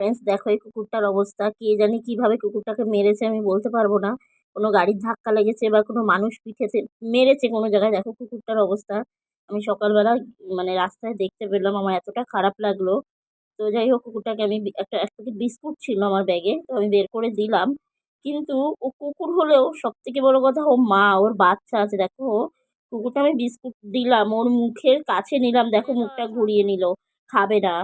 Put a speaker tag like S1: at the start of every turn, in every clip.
S1: Friends দেখো এই কুকুরটার অবস্থা। কে জানি কীভাবে কুকুরটাকে মেরেছে আমি বলতে পারব না। কোনো গাড়ির ধাক্কা লেগেছে বা কোনো মানুষ পিঠেতে মেরেছে কোনো জায়গায়। দেখো কুকুরটার অবস্থা। আমি সকালবেলা মানে রাস্তায় দেখতে পেলাম, আমার এতটা খারাপ লাগল। তো যাই হোক, কুকুরটাকে আমি একটা, এক প্যাকেট বিস্কুট ছিল আমার ব্যাগে, তো আমি বের করে দিলাম। কিন্তু ও কুকুর হলেও সব থেকে বড়ো কথা, ও মা, ওর বাচ্চা আছে, দেখো। কুকুরটা আমি বিস্কুট দিলাম, ওর মুখের কাছে নিলাম, দেখো মুখটা ঘুরিয়ে নিল। খাবে না।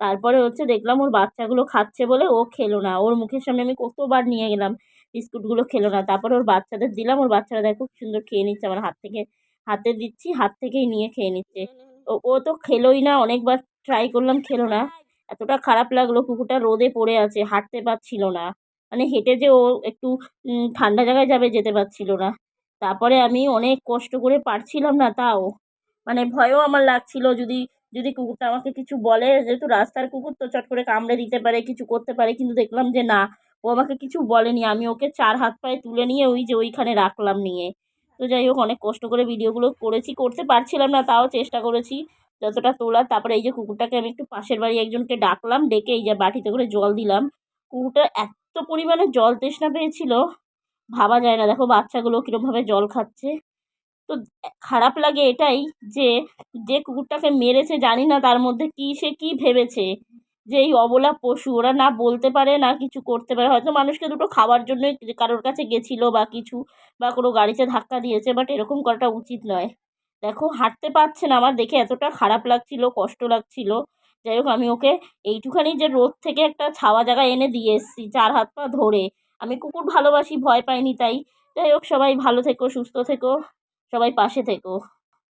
S1: তারপরে হচ্ছে দেখলাম ওর বাচ্চাগুলো খাচ্ছে বলে ও খেলো না। ওর মুখের সামনে আমি কতবার নিয়ে গেলাম, বিস্কুটগুলো খেলো না। তারপরে ওর বাচ্চাদের দিলাম, ওর বাচ্চারা দেখো খুব সুন্দর খেয়ে নিচ্ছে। আমার হাত থেকে, হাতে দিচ্ছি, হাত থেকেই নিয়ে খেয়ে নিচ্ছে। ও ও তো খেলোই না, অনেকবার ট্রাই করলাম, খেলো না। এতটা খারাপ লাগল, কুকুরটা রোদে পড়ে আছে, হাঁটতে পারছিল না। মানে হেঁটে যে ও একটু ঠান্ডা জায়গায় যাবে, যেতে পারছিল না। তারপরে আমি অনেক কষ্ট করে পারছিলাম না, তাও। মানে ভয়ও আমার লাগছিল, যদি যদি কুকুরটা আমাকে কিছু বলে, যেহেতু রাস্তার কুকুর তো চট করে কামড়ে দিতে পারে, কিছু করতে পারে, কিন্তু দেখলাম যে না, ও আমাকে কিছু বলেনি। আমি ওকে চার হাত পায়ে তুলে নিয়ে ওই যে ওইখানে রাখলাম নিয়ে। তো যাই হোক, অনেক কষ্ট করে ভিডিওগুলো করেছি, করতে পারছিলাম না, তাও চেষ্টা করেছি যতটা তোলার। তারপরে এই যে কুকুরটাকে আমি একটু পাশের বাড়ি একজনকে ডাকলাম, ডেকে এই যে বাটিতে করে জল দিলাম। কুকুরটা এত পরিমাণে জল তৃষ্ণা পেয়েছিল, ভাবা যায় না। দেখো বাচ্চাগুলো কীরকমভাবে জল খাচ্ছে। তো খারাপ লাগে এটাই যে যে কুকুরটাকে মেরেছে জানি না তার মধ্যে কী, সে কী ভেবেছে? যে এই অবলা পশু, ওরা না বলতে পারে, না কিছু করতে পারে। হয়তো মানুষকে দুটো খাওয়ার জন্যই কারোর কাছে গেছিল বা কিছু, বা কোনো গাড়িতে ধাক্কা দিয়েছে বাট এরকম করাটা উচিত নয়। দেখো, হাঁটতে পারছে না আমার দেখে, এতটা খারাপ লাগছিল, কষ্ট লাগছিল। যাই হোক, আমি ওকে এইটুখানি যে রোদ থেকে একটা ছাওয়া জায়গায় এনে দিয়ে এসেছি, চার হাত পা ধরে। আমি কুকুর ভালোবাসি, ভয় পাইনি তাই। যাই হোক, সবাই ভালো থেকো, সুস্থ থেকো। সবাই পাশে থেকো।